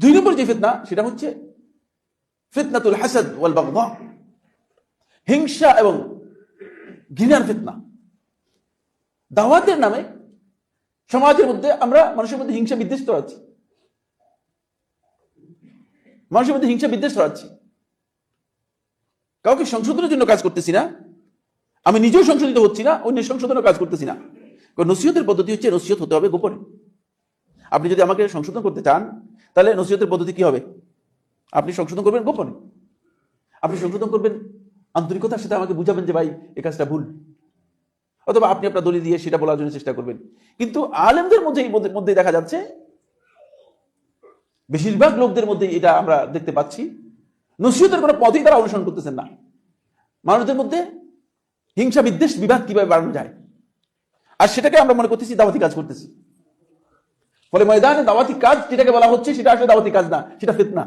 দুই নম্বর যে ফিতনা, সেটা হচ্ছে ফিতনাতুল হাসাদ ওয়াল বাগদা, হিংসা এবং ঘৃণার ফিতনা। দাওয়াতের নামে সমাজের মধ্যে আমরা মানুষের মধ্যে হিংসা বিদ্বেষ ছড়াচ্ছি। মানুষের মধ্যে হিংসা বিদ্বেষ ছড়াচ্ছি। কাউকে সংশোধনের জন্য কাজ করতেছি না। আমি নিজেও সংশোধিত হচ্ছি না অন্য সংশোধনের কাজ করতেছি না। নসিহতের পদ্ধতি হচ্ছে নসিহত হতে হবে গোপনে। আপনি যদি আমাকে সংশোধন করতে চান তাহলে নসিহতের পদ্ধতি কি হবে? আপনি সংশোধন করবেন গোপনে। আপনি সংশোধন করবেন আন্তরিকতার সাথে আমাকে বুঝাবেন যে ভাই এই কাজটা ভুল। অথবা আপনি আপনার দলিল দিয়ে সেটা বলার জন্য চেষ্টা করবেন। কিন্তু আলেমদের মধ্যে মধ্যে- দেখা যাচ্ছে, বেশিরভাগ লোকদের মধ্যে এটা আমরা দেখতে পাচ্ছি। নসিহতের কোনো পথেই তারা অনুসরণ করতেছেন না। মানুষদের মধ্যে হিংসা বিদ্বেষ বিবাদ কীভাবে বাড়ানো যায়? আর সেটাকে আমরা মনে করতেছি দাওয়াতি কাজ করতেছি। ফলে ময়দানে দাওয়াতি কাজ যেটাকে বলা হচ্ছে সেটা আসলে দাওয়াতি কাজ না সেটা ফিতনা।